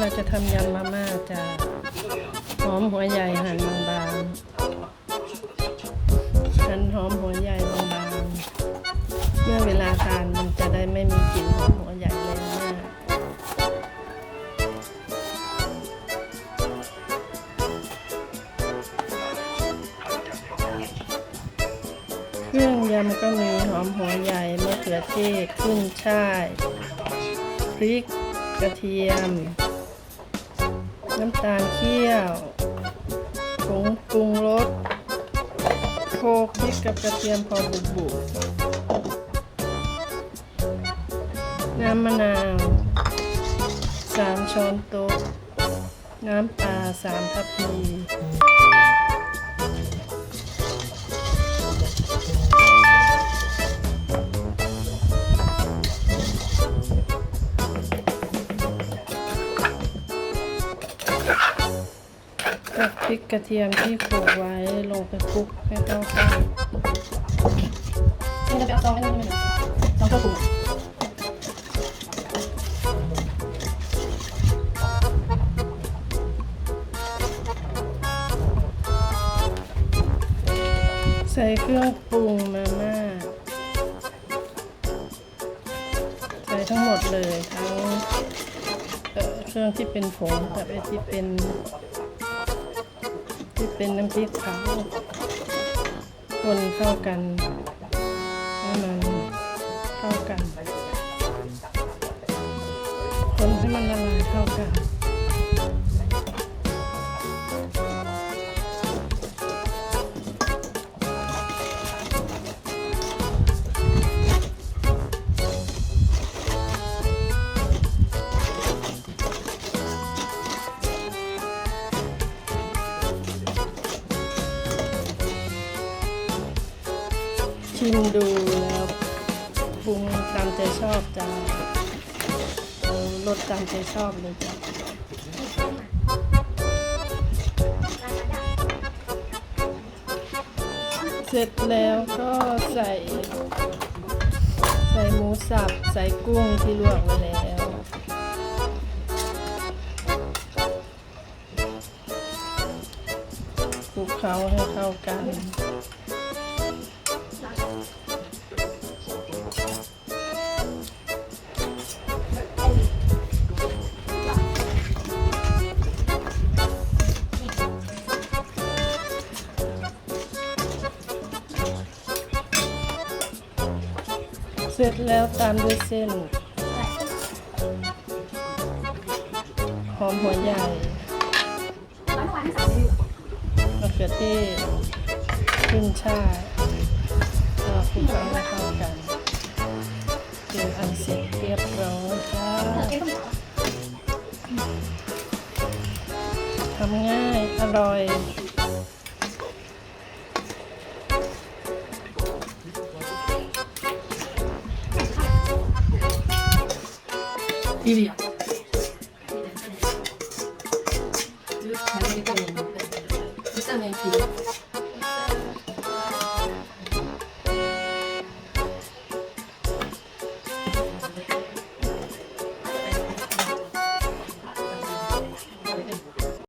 เราจะทำยำมาม่าจะหอมหัวใหญ่หั่นบางๆหั่นหอมหัวใหญ่บางๆเมื่อเวลาทานมันจะได้ไม่มีกลิ่นหอมหัวใหญ่แรงมากเครื่องยำก็มีหอมหัวใหญ่มะเขือเทศขึ้นช่ายพริกกระเทียม น้ำตาลเคี่ยวผงปรุงรสโคกพริกกับกระเทียมพอบุบบุน้ำมะนาว3ช้อนโต๊ะ น้ำปลา3ทัพพี กับพริกกระเทียมที่โขลกไว้ลงไปคลุกให้เข้ากันนี่จะไปเอาซองอันนี้มาหน่อยซองเครื่องปรุงใส่เครื่องปรุงมาม่าใส่ทั้งหมดเลยทั้งเเครื่องที่เป็นผงกับไอที่เป็น ที่เป็นน้ำพริกเผาคนเข้ากันให้มันเข้ากัน คนให้มันละลายเข้ากัน ชิมดูแล้วปรุงตามใจชอบจ้าเอารสตามใจชอบเลยจ้ะเสร็จแล้วก็ใส่ ใส่หมูสับ ใส่กุ้งที่ลวกไว้แล้ว คลุกเคล้าให้เข้ากัน เสร็จแล้วตามด้วยเส้น หอมหัวใหญ่มะเขือเทศขึ้นช่ายก็คลุกเคล้าให้เข้ากันเป็นอันเสร็จเรียบร้อยค่ะทำง่าย อร่อย พี่เบียร์ซื้อ